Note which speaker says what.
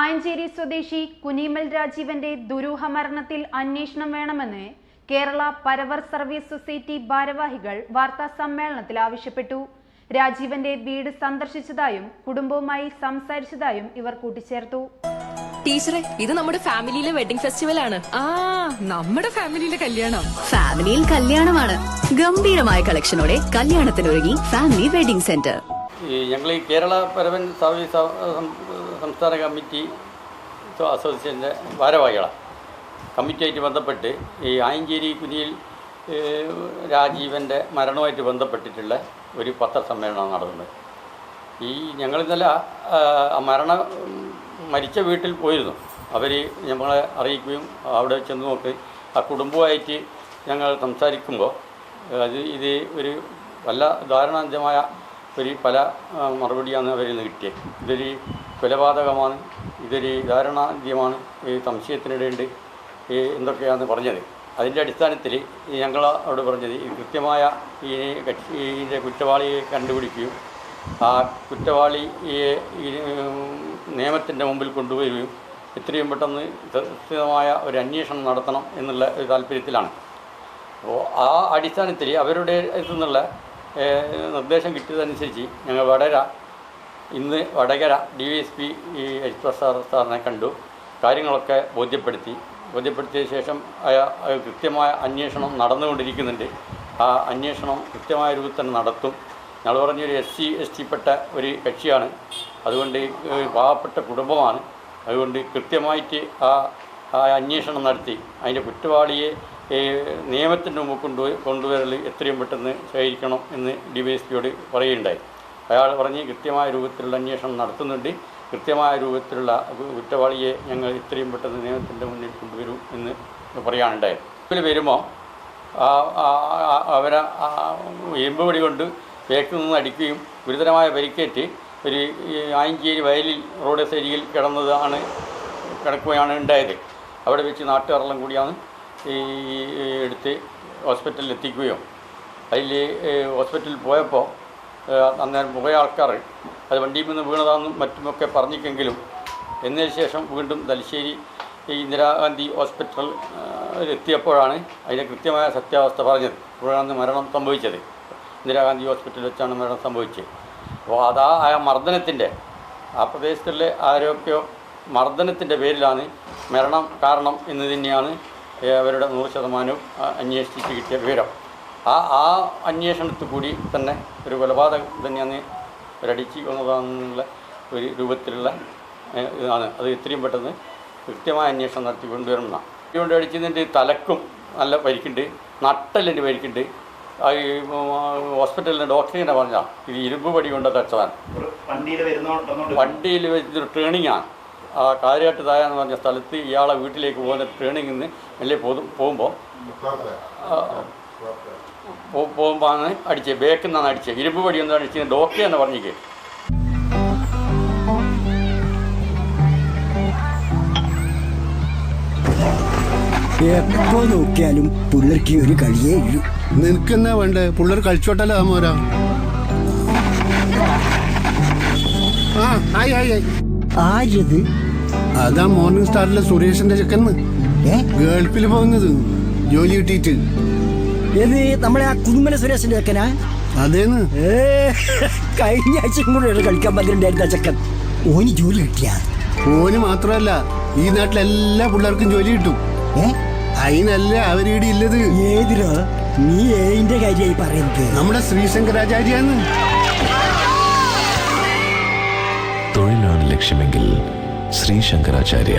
Speaker 1: ആയഞ്ചേരി സ്വദേശി കുനിമൽ രാജീവന്റെ ദുരൂഹ മരണത്തിൽ അന്വേഷണം വേണമെന്ന് കേരള പരവർ സർവീസ് സൊസൈറ്റി ഭാരവാഹികൾ വാർത്താ സമ്മേളനത്തിൽ ആവശ്യപ്പെട്ടു. രാജീവന്റെ വീട് സന്ദർശിച്ചതായും കുടുംബവുമായി സംസാരിച്ചതായും ഇവർ കൂട്ടിച്ചേർത്തു.
Speaker 2: ടീച്ചറെ ഇത് നമ്മുടെ ഫാമിലിയിലെ വെഡിംഗ് ഫെസ്റ്റിവൽ ആണ്.
Speaker 3: ആ നമ്മുടെ ഫാമിലിയിലെ കല്യാണം.
Speaker 4: ഫാമിലിയിൽ കല്യാണമാണ്. ഗംഭീരമായ കളക്ഷനോടെ കല്യാണത്തിനൊരുങ്ങി ഫാമിലി വെഡിംഗ് സെന്റർ.
Speaker 5: ഈ ഞങ്ങൾ ഈ കേരള പരവൻ സർവീസ് സംസ്ഥാന കമ്മിറ്റി അസോസിയേഷന്റെ ഭാരവാഹികളാണ് കമ്മിറ്റിയായിട്ട് ബന്ധപ്പെട്ട് ഈ ആയഞ്ചേരി കുനിയിൽ രാജീവന്റെ മരണവുമായിട്ട് ബന്ധപ്പെട്ടിട്ടുള്ള ഒരു പത്രസമ്മേളനമാണ് നടന്നത്. ഈ ഞങ്ങൾ ഇന്നലെ മരണ മരിച്ച വീട്ടിൽ പോയിരുന്നു. അവർ ഞങ്ങളെ അറിയിക്കുകയും അവിടെ ചെന്ന് നോക്കി. ആ കുടുംബമായിട്ട് ഞങ്ങൾ സംസാരിക്കുമ്പോൾ അത് ഇത് ഒരു വല്ല ദാരുണാന്ത്യമായ ഒരു പല മറുപടിയാണ് അവരിൽ നിന്ന് കിട്ടിയത്. ഇതൊരു കൊലപാതകമാണ്. ഇതൊരു ദാരണാന്ത്യമാണ് ഈ സംശയത്തിനിടയുണ്ട്. ഈ എന്തൊക്കെയാണെന്ന് പറഞ്ഞത്. അതിന്റെ അടിസ്ഥാനത്തിൽ ഞങ്ങൾ അവിടെ പറഞ്ഞത് ഈ കൃത്യമായ ഈ കക്ഷിന്റെ കുറ്റവാളിയെ കണ്ടുപിടിക്കുകയും ആ കുറ്റവാളിയെ നിയമത്തിന്റെ മുമ്പിൽ കൊണ്ടുവരികയും എത്രയും പെട്ടെന്ന് കൃത്യമായ ഒരു അന്വേഷണം നടത്തണം എന്നുള്ള ഒരു താല്പര്യത്തിലാണ്. അപ്പോൾ ആ അടിസ്ഥാനത്തിൽ അവരുടെ നിന്നുള്ള നിർദ്ദേശം കിട്ടിയതനുസരിച്ച് ഞങ്ങൾ വടകര ഇന്ന് Vadakara D Y S P E H Prasad സാറിനെ കണ്ടു. കാര്യങ്ങളൊക്കെ ബോധ്യപ്പെടുത്തി. ബോധ്യപ്പെടുത്തിയ ശേഷം കൃത്യമായ അന്വേഷണം നടന്നുകൊണ്ടിരിക്കുന്നുണ്ട്. ആ അന്വേഷണം കൃത്യമായ രൂപത്തിൽ തന്നെ നടത്തും. ഞങ്ങൾ പറഞ്ഞൊരു എസ് സി എസ് ടിപ്പെട്ട ഒരു കക്ഷിയാണ്. അതുകൊണ്ട് പാവപ്പെട്ട കുടുംബമാണ്. അതുകൊണ്ട് കൃത്യമായിട്ട് ആ അന്വേഷണം നടത്തി. അതിന്റെ കുറ്റവാളിയെ നിയമത്തിന്റെ മുമ്പ് കൊണ്ടുപോയി കൊണ്ടുവരൽ എത്രയും പെട്ടെന്ന് ശേഖരിക്കണം എന്ന് ഡി വൈ എസ് പിയോട് പറയുകയുണ്ടായി. അയാൾ പറഞ്ഞ് കൃത്യമായ രൂപത്തിലുള്ള അന്വേഷണം നടത്തുന്നുണ്ട്. കൃത്യമായ രൂപത്തിലുള്ള കുറ്റവാളിയെ ഞങ്ങൾ ഇത്രയും പെട്ടെന്ന് നിയമത്തിന്റെ മുന്നിൽ കൊണ്ടുവരൂ എന്ന് പറയാനുണ്ടായത് ഇതിൽ വരുമ്പോൾ അവരെ എമ്പുപടി കൊണ്ട് ബേക്കിൽ നിന്ന് അടിക്കുകയും ഗുരുതരമായ പരിക്കേറ്റ് ഒരു ആയിഞ്ചേരി വയലിൽ റോഡ് സൈഡിൽ കിടന്നതാണ് കിടക്കുകയാണ് ഉണ്ടായത്. അവിടെ വെച്ച് നാട്ടുകാരെല്ലാം കൂടിയാണ് ഈ എടുത്ത് ഹോസ്പിറ്റലിൽ എത്തിക്കുകയും. അതിൽ ഹോസ്പിറ്റലിൽ പോയപ്പോൾ അന്നേരം മുഖ ആൾക്കാർ അത് വണ്ടിയിൽ നിന്ന് വീണതാണെന്നും മറ്റുമൊക്കെ പറഞ്ഞിട്ടെങ്കിലും എന്നതിന് ശേഷം വീണ്ടും തലശ്ശേരി ഈ ഇന്ദിരാഗാന്ധി ഹോസ്പിറ്റൽ എത്തിയപ്പോഴാണ് അതിന്റെ കൃത്യമായ സത്യാവസ്ഥ പറഞ്ഞത്. ഇപ്പോഴാണ് മരണം സംഭവിച്ചത്. ഇന്ദിരാഗാന്ധി ഹോസ്പിറ്റലിൽ വെച്ചാണ് മരണം സംഭവിച്ചത്. അപ്പോൾ അതാ ആ മർദ്ദനത്തിന്റെ ആ പ്രദേശത്തുള്ള ആരോഗ്യ മർദ്ദനത്തിന്റെ പേരിലാണ് മരണം കാരണം എന്ന് തന്നെയാണ് അവരുടെ നൂറ് ശതമാനവും അന്വേഷിച്ച് കിട്ടിയ വിവരം. ആ ആ അന്വേഷണത്തിൽ കൂടി തന്നെ ഒരു കൊലപാതകം തന്നെയാണ് ഒരടിച്ച് കൊന്നതാണെന്നുള്ള ഒരു രൂപത്തിലുള്ള ഇതാണ്. അത് എത്രയും പെട്ടെന്ന് കൃത്യമായ അന്വേഷണം നടത്തി കൊണ്ടുവരണം കൊണ്ട് അടിച്ചതിന്റെ തലക്കും നല്ല പരിക്കുണ്ട് നട്ടലിന്റെ പരിക്കുണ്ട്. ആ ഈ ഹോസ്പിറ്റലിലെ ഡോക്ടർ ഇങ്ങനെ പറഞ്ഞാൽ ഇത് ഇരുമ്പ് പടി കൊണ്ട് തച്ചതാണ്
Speaker 6: വണ്ടിയിൽ
Speaker 5: വെച്ചൊരു ട്രെയിനിങ്ങാണ് ആ. കാര്യമായിട്ട് താഴെ എന്ന് പറഞ്ഞ സ്ഥലത്ത് ഇയാളെ വീട്ടിലേക്ക് പോകുന്ന ട്രേണിങ്ങിൽ നിന്ന് മെല്ലെ പോകുമ്പോൾ പോകുമ്പോൾ ആണ് അടിച്ചത് ബേക്കിൽ നിന്നാണ് അടിച്ചത് ഇരുമ്പ് പടി ഒന്നും അടിച്ചത് ഡോക്ടർ എന്ന് പറഞ്ഞിട്ട്
Speaker 7: എപ്പോ നോക്കിയാലും പിള്ളേർക്ക് ഒരു കളിയേ ഇല്ല.
Speaker 8: നിനക്കെന്നാ വേണ്ടേ? പിള്ളേർ കളിച്ചോട്ടല്ല താമോരാ ആ ആയി ആയി ആയി.
Speaker 7: ആരത്
Speaker 8: അതാ മോർണിംഗ് സ്റ്റാറിലെ സുരേഷിന്റെ ചെക്കന്ന്
Speaker 7: ഗേൾഫിൽ
Speaker 8: ഗൾഫിൽ പോകുന്നത്. ജോലി കിട്ടിയിട്ട്.
Speaker 7: ഏത് നമ്മളെ ആ കുതുമല സുരേഷിന്റെ ചെക്കനാ?
Speaker 8: അതേന്ന്?
Speaker 7: ഏ കഴിഞ്ഞ ആഴ്ചയും കൂടെ കളിക്കാൻ പറ്റുന്നുണ്ടായിരുന്ന ചെക്കൻ. ഓന് ജോലി കിട്ടിയ?
Speaker 8: ഓന് മാത്രമല്ല ഈ നാട്ടിലെ എല്ലാ പിള്ളേർക്കും ജോലി കിട്ടും.
Speaker 7: ഏ?
Speaker 8: അതിനല്ല അവരീടെ ഇല്ലത്.
Speaker 7: ഏതിരോ നീ ഏതിന്റെ കാര്യമായി പറയുന്നത്.
Speaker 8: നമ്മുടെ ശ്രീശങ്കരാചാര്യാന്ന്.
Speaker 9: തൊഴിലാണ് ലക്ഷ്യമെങ്കിൽ ശ്രീ ശങ്കരാചാര്യ